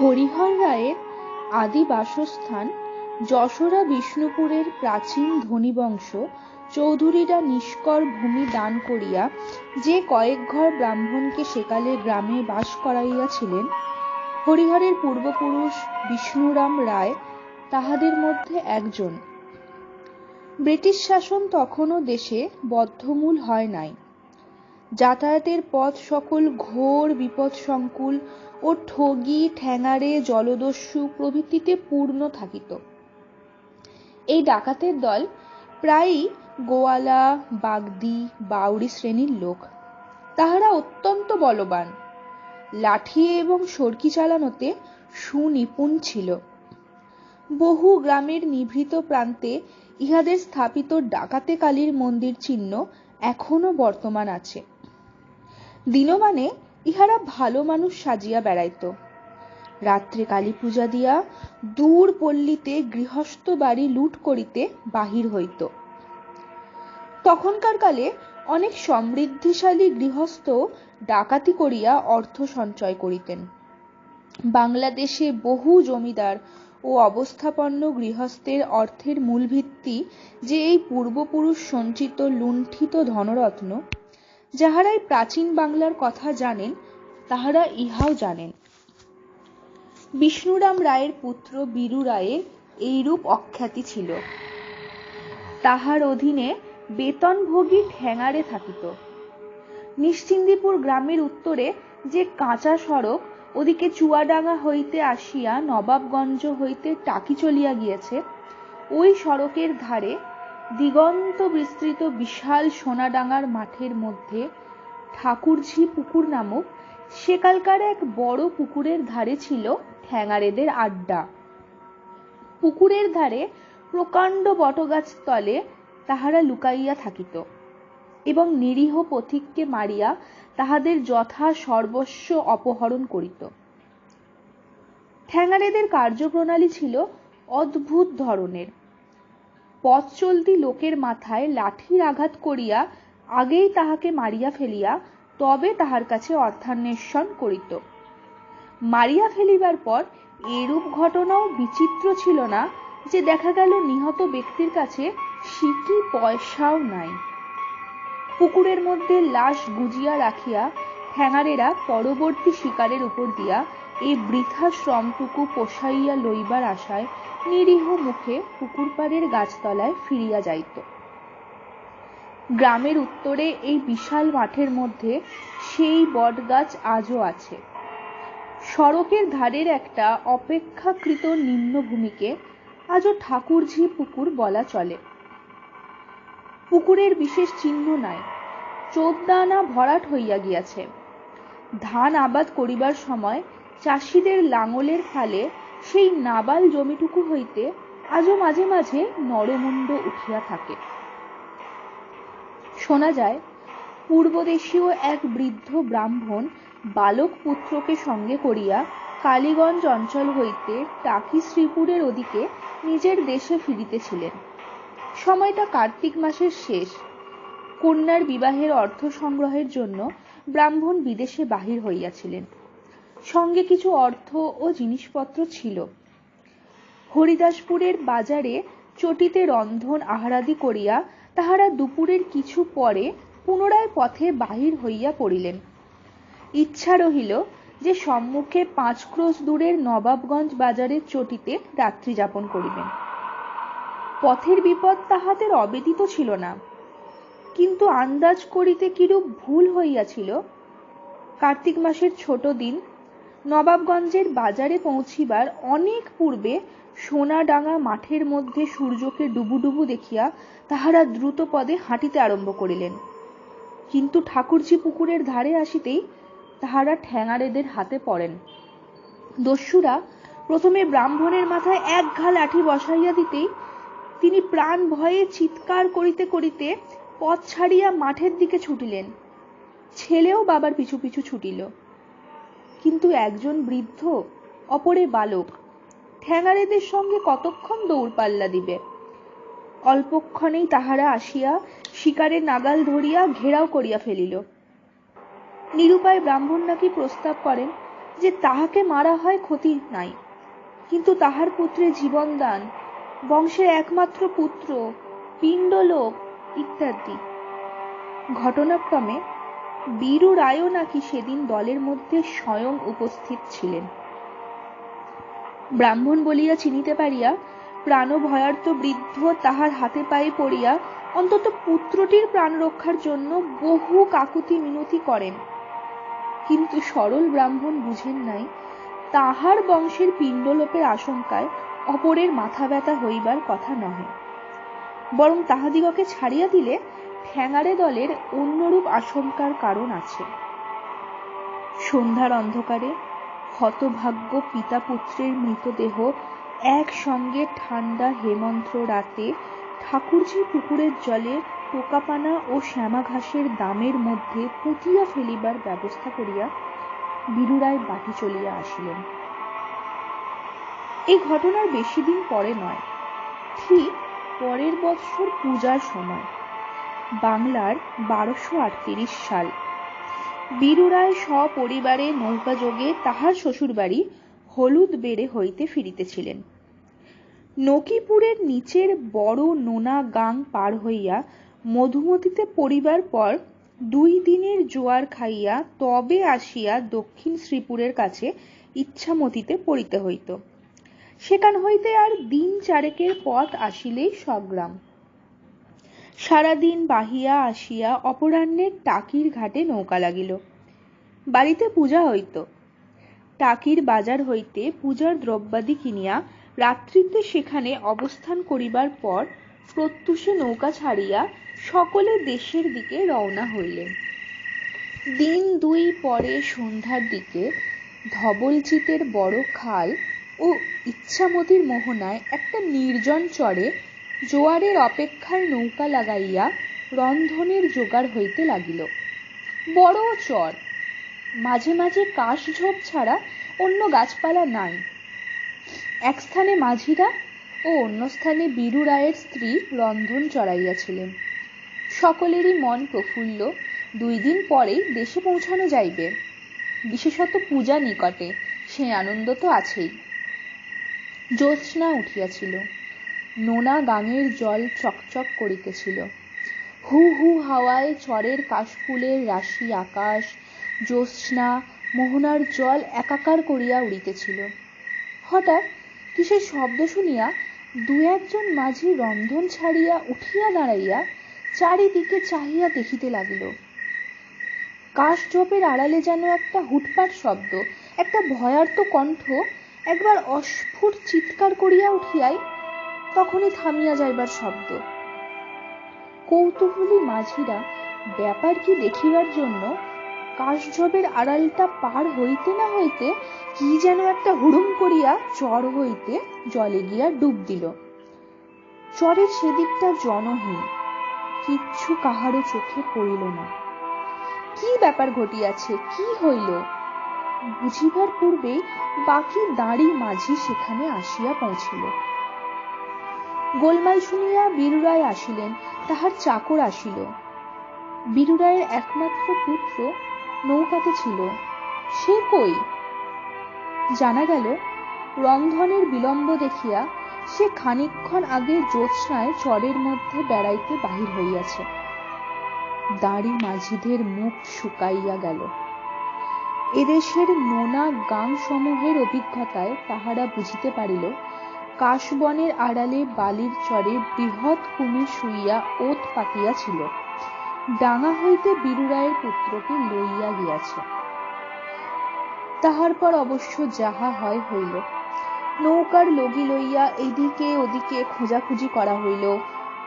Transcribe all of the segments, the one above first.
হরিহর রায়ের আদি বাসস্থান যশোরা বিষ্ণুপুরের প্রাচীন ধনী বংশ চৌধুরীরা নিষ্কর ভূমি দান করিয়া যে কয়েক ঘর ব্রাহ্মণকে সেকালে গ্রামে বাস করাইয়াছিলেন, হরিহরের পূর্বপুরুষ বিষ্ণুরাম রায় তাহাদের মধ্যে একজন। ব্রিটিশ শাসন তখনও দেশে বদ্ধমূল হয় নাই। যাতায়াতের পথ সকল ঘোর বিপদ সংকুল ও ঠগি ঠ্যাঙারে জলদস্যু প্রভৃতিতে পূর্ণ থাকিত। এই ডাকাতের দল প্রায়ই গোয়ালা, বাগদি বাউরি শ্রেণির লোক। তাহারা অত্যন্ত বলবান। লাঠি এবং সরকি চালানোতে সুনিপুণ ছিল। বহু গ্রামের নিভৃত প্রান্তে ইহাদের স্থাপিত ডাকাতে কালীর মন্দির চিহ্ন এখনও বর্তমান আছে। দিনমানে ইহারা ভালো মানুষ সাজিয়া বেড়াইত। রাত্রে কালী পূজা দিয়া দূর পল্লীতে গৃহস্থ বাড়ি লুট করিতে বাহির হইত। তখনকার কালে অনেক সমৃদ্ধিশালী গৃহস্থ ডাকাতি করিয়া অর্থ সঞ্চয় করিতেন। বাংলাদেশে বহু জমিদার ও অবস্থাপন্ন গৃহস্থের অর্থের মূল ভিত্তি যে এই পূর্বপুরুষ সঞ্চিত লুণ্ঠিত ধনরত্ন যাহারাই প্রাচীন বাংলার কথা জানেন, তাহারা ইহাও জানেন। বিষ্ণুরাম রায়ের পুত্র বীরু রায়ের এইরূপ অখ্যাতি ছিল। তাহার অধীনে বেতনভোগী ঠ্যাঙারে থাকিত। নিশ্চিন্দিপুর গ্রামের উত্তরে যে কাঁচা সড়ক, ওদিকে চুয়াডাঙ্গা হইতে আসিয়া নবাবগঞ্জ হইতে টাকি চলিয়া গিয়েছে, ওই সড়কের ধারে দিগন্ত বিস্তৃত বিশাল সোনাডাঙ্গার মাঠের মধ্যে ঠাকুরঝি পুকুর নামক সেকালকার এক বড় পুকুরের ধারে ছিল ঠ্যাঙারেদের আড্ডা। পুকুরের ধারে প্রকাণ্ড বটগাছ তলে তাহারা লুকাইয়া থাকিত এবং নিরীহ পথিককে মারিয়া তাহাদের যথা সর্বস্ব অপহরণ করিত। ঠ্যাঙারেদের কার্যপ্রণালী ছিল অদ্ভুত ধরনের। পথ চলতি লোকের মাথায় লাঠির আঘাত করিয়া আগেই তাহাকে মারিয়া ফেলিয়া তবে তাহার কাছে অর্থান্বেষণ করিত। মারিয়া ফেলিবার পর এরূপ ঘটনাও বিচিত্র ছিল না যে দেখা গেল নিহত ব্যক্তির কাছে সিকি পয়সাও নাই। পুকুরের মধ্যে লাশ গুজিয়া রাখিয়া ঠ্যাঙারেরা পরবর্তী শিকারের উপর দিয়া এই বৃথা শ্রমটুকু পোষাইয়া লইবার আশায় নিরীহ মুখে পুকুর পাড়ের গাছতলায় ফিরিয়া যাইত। গ্রামের উত্তরে এই বিশাল মাঠের মধ্যে সেই বটগাছ আজও আছে। সড়কের ধারের একটা অপেক্ষাকৃত নিম্নভূমিকে আজও ঠাকুরঝি পুকুর বলা চলে। পুকুরের বিশেষ চিহ্ন নাই। চোদ্দানা ভরাট হইয়া গিয়াছে। ধান আবাদ করিবার সময় চাষিদের লাঙলের ফালে সেই নাবাল জমিটুকু হইতে আজও মাঝে মাঝে নরমুণ্ড উঠিয়া থাকে। শোনা যায়, পূর্বদেশীয় এক বৃদ্ধ ব্রাহ্মণ বালক পুত্রকে সঙ্গে করিয়া কালীগঞ্জ অঞ্চল হইতে টাকি শ্রীপুরের ওদিকে নিজের দেশে ফিরিতেছিলেন। সময়টা কার্তিক মাসের শেষ। কন্যার বিবাহের অর্থ সংগ্রহের জন্য ব্রাহ্মণ বিদেশে বাহির হইয়াছিলেন। সঙ্গে কিছু অর্থ ও জিনিসপত্র ছিল। হরিদাসপুরের বাজারে চটিতে রন্ধন আহারাদি করিয়া তাহারা দুপুরের কিছু পরে পুনরায় পথে বাহির হইয়া পড়িলেন। ইচ্ছা রহিল যে সম্মুখে পাঁচ ক্রোশ দূরের নবাবগঞ্জ বাজারের চটিতে রাত্রি যাপন করিবেন। পথের বিপদ তাহাদের অবেদিত ছিল না। কিন্তু আন্দাজ করিতে কিরূপ ভুল হইয়াছিল? কার্তিক মাসের ছোট দিন, নবাবগঞ্জের বাজারে পৌঁছিবার অনেক পূর্বে সোনাডাঙ্গা মাঠের মধ্যে সূর্যকে ডুবুডুবু দেখিয়া তাহারা দ্রুত পদে হাঁটিতে আরম্ভ করিলেন। কিন্তু ঠাকুরজি পুকুরের ধারে আসিতেই তাহারা ঠ্যাঙারেদের হাতে পড়েন। দস্যুরা প্রথমে ব্রাহ্মণের মাথায় এক ঘা লাঠি বসাইয়া দিতেই তিনি প্রাণ ভয়ে চিৎকার করিতে করিতে পথ ছাড়িয়া মাঠের দিকে ছুটিলেন। ছেলেও বাবার পিছু পিছু ছুটিল। কিন্তু একজন বৃদ্ধ, অপরে বালক, ঠ্যাঙারেদের সঙ্গে কতক্ষণ দৌড় পাল্লা দিবে? অল্পক্ষণেই তাহারা আসিয়া শিকারের নাগাল ধরিয়া ঘেরাও করিয়া ফেলিল। নিরুপায় ব্রাহ্মণ নাকি প্রস্তাব করেন যে তাহাকে মারা হয় ক্ষতি নাই। কিন্তু তাহার পুত্রে জীবনদান, বংশের একমাত্র পুত্র, পিণ্ডলোক ইত্যাদি। ঘটনাক্রমে বীরু রায়ও নাকি সেদিন দলের মধ্যে স্বয়ং উপস্থিত ছিলেন। ব্রাহ্মণ বলিয়া চিনিতে পারিয়া প্রাণভয়ার্ত বৃদ্ধ তাহার হাতে পায়ে পড়িয়া অন্তত পুত্রটির প্রাণ রক্ষার জন্য বহু কাকুতি মিনতি করেন। কিন্তু সরল ব্রাহ্মণ বুঝেন নাই, তাহার বংশের পিণ্ডলোপের আশঙ্কায় অপরের মাথা ব্যথা হইবার কথা নহে। বরং তাহাদিগকে ছাড়িয়া দিলে ঠ্যাঙারে দলের অন্যরূপ আশঙ্কার কারণ আছে। সন্ধ্যার অন্ধকারে হতভাগ্য পিতা পুত্রের মৃতদেহ একসঙ্গে ঠান্ডা হেমন্ত্র রাতে ঠাকুরজি পুকুরের জলে টোকাপানা ও শ্যামা ঘাসের দামের মধ্যে পুঁতিয়া ফেলিবার ব্যবস্থা করিয়া বীরুরায় বাটি চলিয়া আসিলেন। এই ঘটনার বেশি দিন পরে নয়, ঠিক পরের বৎসর পূজার সময়। বাংলার বারোশো আটত্রিশ সাল। বীরুরায় সপরিবারে নৌকাযোগে তাহার শ্বশুরবাড়ি হলুদ বেড়ে হইতে ফিরিতেছিলেন। নকিপুরের নিচের বড় নোনা গাং পার হইয়া মধুমতিতে পড়িবার পর দুই দিনের জোয়ার খাইয়া তবে আসিয়া দক্ষিণ শ্রীপুরের কাছে ইচ্ছামতিতে পড়িতে হইত। সেখান হইতে আর দিন চারেকের পথ আসিলেই সগ্রাম। সারাদিন বাহিয়া আসিয়া অপরাহ্নের টাকির ঘাটে নৌকা লাগিল। বাড়িতে পূজা হইত। টাকির বাজার হইতে পূজার দ্রব্যাদি কিনিয়া রাত্রিতে সেখানে অবস্থান করিবার পর প্রত্যুষে নৌকা ছাড়িয়া সকলে দেশের দিকে রওনা হইলেন। দিন দুই পরে সন্ধ্যার দিকে ধবলচিতের বড় খাল ও ইচ্ছামতির মোহনায় একটা নির্জন চরে জোয়ারের অপেক্ষায় নৌকা লাগাইয়া রন্ধনের জোগাড় হইতে লাগিল। বড় চর, মাঝে মাঝে কাশঝোপ ছাড়া অন্য গাছপালা নাই। এক স্থানে মাঝিরা ও অন্য স্থানে বীরু রায়ের স্ত্রী রন্ধন চড়াইয়াছিলেন। সকলেরই মন প্রফুল্ল, দুই দিন পরেই দেশে পৌঁছানো যাইবে। বিশেষত পূজা নিকটে, সে আনন্দ তো আছেই। জ্যোৎস্না উঠিয়াছিল। নোনা গাঙের জল চকচক করিতেছিল। হু হু হাওয়ায় চরের কাশফুলের রাশি আকাশ, জ্যোৎস্না, মোহনার জল একাকার করিয়া উড়িতেছিল। হঠাৎ কিসের শব্দ শুনিয়া দু একজন মাঝি রন্ধন ছাড়িয়া উঠিয়া দাঁড়াইয়া চারিদিকে চাহিয়া দেখিতে লাগিল। কাশঝোপের আড়ালে যেন একটা হুটপাট শব্দ, একটা ভয়ার্ত কণ্ঠ একবার অস্ফুট চিৎকার করিয়া উঠিয়াই তখনই থামিয়া যাইবার শব্দ। কৌতূহলী মাঝিরা ব্যাপার কি দেখিবার জন্য কাশঝোপের আড়ালটা পার হইতে না হইতে কি যেন একটা হুড়ুম করিয়া চর হইতে জলে গিয়া ডুব দিল। চরের সেদিকটা জনহীন, কিচ্ছু কাহারও চোখে পড়িল না। কি ব্যাপার ঘটিয়াছে, কি হইল? বুঝিবার পূর্বেই বাকি দাঁড়ি মাঝি সেখানে আসিয়া পৌঁছিল। গোলমাল শুনিয়া বীরুরায় আসিলেন, তাহার চাকর আসিল। বীরুরায়ের একমাত্র পুত্র নৌকাতে ছিল। সে কই? জানা গেল রন্ধনের বিলম্ব দেখিয়া সে খানিকক্ষণ আগে জ্যোৎস্নায় চরের মধ্যে বেড়াইতে বাহির হইয়াছে। দাড়ি মাঝিদের মুখ শুকাইয়া গেল। এদেশের নোনা গাং সমূহের অভিজ্ঞতায় তাহারা বুঝিতে পারিল, কাশবনের আড়ালে বালির চরে বৃহৎ কুমির শুইয়া ওত পাতিয়াছিল ডাঙা হইতে বীরুরায়ের পুত্রকে লইয়া গিয়াছে। তাহার পর অবশ্য যাহা হয় হইল। নৌকার লগি লইয়া এদিকে ওদিকে খোঁজাখুঁজি করা হইল।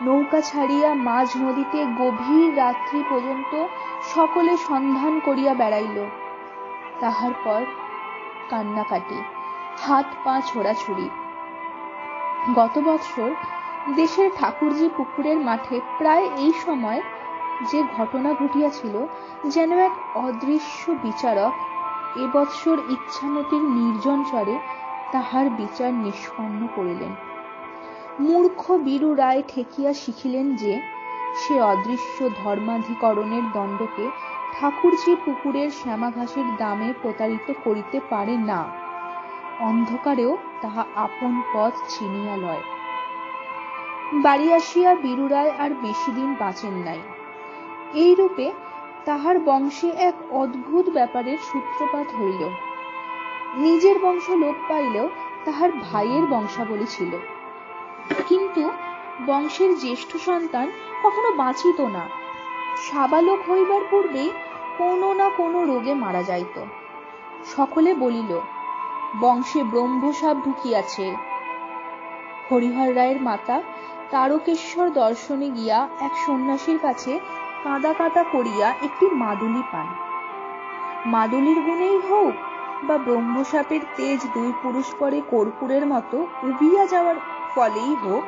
নৌকা ছাড়িয়া মাঝ নদীতে গভীর রাত্রি পর্যন্ত সকলে সন্ধান করিয়া বেড়াইল। তাহার পর কান্নাকাটি, হাত পা ছোড়াছুড়ি। গত বৎসর দেশের ঠাকুরজি পুকুরের মাঠে প্রায় এই সময় যে ঘটনা ঘটিয়াছিল যেন এক অদৃশ্য বিচারক এবৎসর ইচ্ছামতির নির্জন চরে তাহার বিচার নিষ্পন্ন করিলেন। মূর্খ বীরু রায় ঠেকিয়া শিখিলেন যে সে অদৃশ্য ধর্মাধিকরণের দণ্ডকে ঠাকুরজি পুকুরের শ্যামা ঘাসের দামে প্রতারিত করিতে পারে না। অন্ধকারেও তাহা আপন পথ ছিনিয়া লয়। বাড়ি আসিয়া বীরুরায় আর বেশি দিন বাঁচেন নাই। এই রূপে তাহার বংশে এক অদ্ভুত ব্যাপারের সূত্রপাত হইল। নিজের বংশ লোপ পাইলেও তাহার ভাইয়ের বংশাবলী ছিল। কিন্তু বংশের জ্যেষ্ঠ সন্তান কখনো বাঁচিত না। সাবালক হইবার পূর্বেই কোনো না কোনো রোগে মারা যাইত। সকলে বলিল, বংশে ব্রহ্মসাপ ঢুকিয়াছে। হরিহর রায়ের মাতা তারকেশ্বর দর্শনে গিয়া এক সন্ন্যাসীর কাছে কাঁদা কাঁদা করিয়া একটি মাদুলি পান। মাদুলির গুণেই হোক বা ব্রহ্মসাপের তেজ দুই পুরুষ পরে কর্পূরের মতো উবিয়া যাওয়ার ফলেই হোক,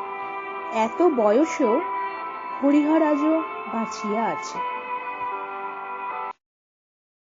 এত বয়সেও হরিহর আজও বাঁচিয়া আছে